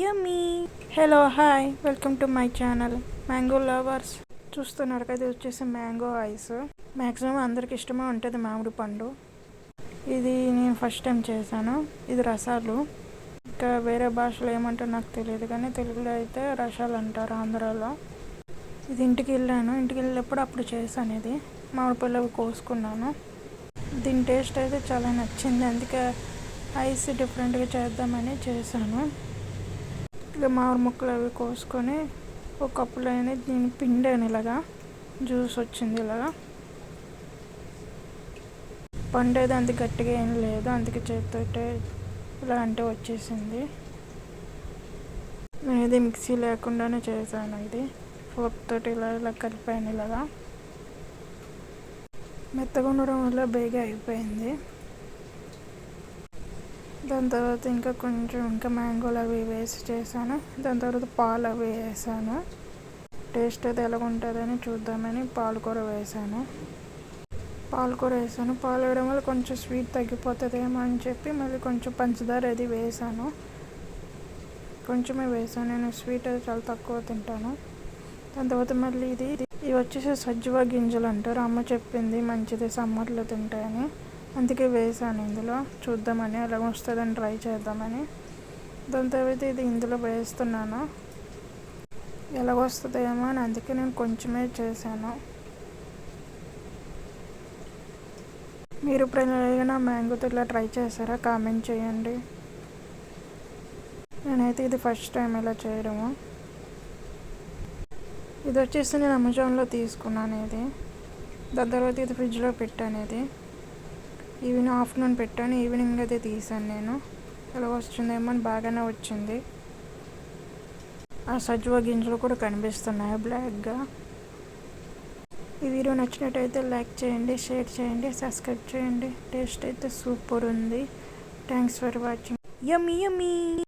Yummy hello hi welcome to my channel mango lovers చూస్తున్నారు కదా ఇది వచ్చేసి మ్యాంగో ఐస్ మ్యాక్సిమం అందరికి ఇష్టమే ఉంటుంది మామిడి పండు. ఇది నేను ఫస్ట్ టైం చేశాను. ఇది రసాలు. ఇంకా వేరే భాషలో ఏమంటారో నాకు తెలియదు కానీ తెలుగులో అయితే రసాలు అంటారు ఆంధ్రాలో. ఇది ఇంటికి వెళ్ళాను. ఇంటికి వెళ్ళినప్పుడు అప్పుడు చేశాను ఇది. మామిడి పళ్ళు కోసుకున్నాను. దీని టేస్ట్ అయితే చాలా నచ్చింది. అందుకే ఐస్ డిఫరెంట్గా చేద్దామని చేశాను. ఇక మామిడి ముక్కలు అవి కోసుకొని ఒక కప్పులో దీన్ని పిండాను ఇలాగా. జ్యూస్ వచ్చింది ఇలాగా. పండేది అంత గట్టిగా ఏం లేదు అందుకే చేతితో ఇలా అంటే వచ్చేసింది. నేను ఇది మిక్సీ లేకుండానే చేశాను ఇది. ఫోర్క్ తోటి ఇలా ఇలా కలిపాను ఇలాగా. మెత్తగా ఉండడం వల్ల బేగా అయిపోయింది. దాని తర్వాత ఇంకా కొంచెం ఇంకా మ్యాంగోలు అవి వేసి చేశాను. దాని తర్వాత పాలు అవి వేసాను. టేస్ట్ అయితే ఎలా ఉంటుందని చూద్దామని పాలకూర వేసాను. పాలకూర వేసాను. పాలు వేయడం వల్ల కొంచెం స్వీట్ తగ్గిపోతుందేమో అని చెప్పి మళ్ళీ కొంచెం పంచదార అది వేసాను. కొంచెమే వేసాను. నేను స్వీట్ అది చాలా తక్కువ తింటాను. దాని తర్వాత మళ్ళీ ఇది ఇవి వచ్చేసి సజ్జువ గింజలు అంటారు. అమ్మ చెప్పింది మంచిది సమ్మర్లో తింటాయని అందుకే వేసాను ఇందులో. చూద్దామని ఎలా వస్తుందని ట్రై చేద్దామని. దాని తర్వాత ఇది ఇందులో వేస్తున్నాను. ఎలా వస్తుందేమో అని అందుకే నేను కొంచెమే చేశాను. మీరు ఎప్పుడైనా మ్యాంగోతో ఇలా ట్రై చేశారా? కామెంట్ చేయండి. నేనైతే ఇది ఫస్ట్ టైం ఇలా చేయడము. ఇది వచ్చేసి నేను అమెజాన్లో తీసుకున్నాను ఇది. దాని తర్వాత ఇది ఫ్రిడ్జ్లో పెట్టాను ఇది. ఈవినింగ్ ఆఫ్టర్నూన్ పెట్టాను. ఈవినింగ్ అయితే తీసాను నేను. ఎలా వస్తుందేమో అని బాగానే వచ్చింది. ఆ సజ్వ గింజలు కూడా కనిపిస్తున్నాయి బ్లాక్గా. ఈ వీడియో నచ్చినట్టయితే లైక్ చేయండి షేర్ చేయండి సబ్స్క్రైబ్ చేయండి. టేస్ట్ అయితే సూపర్ ఉంది. Thanks for watching. Yummy yummy.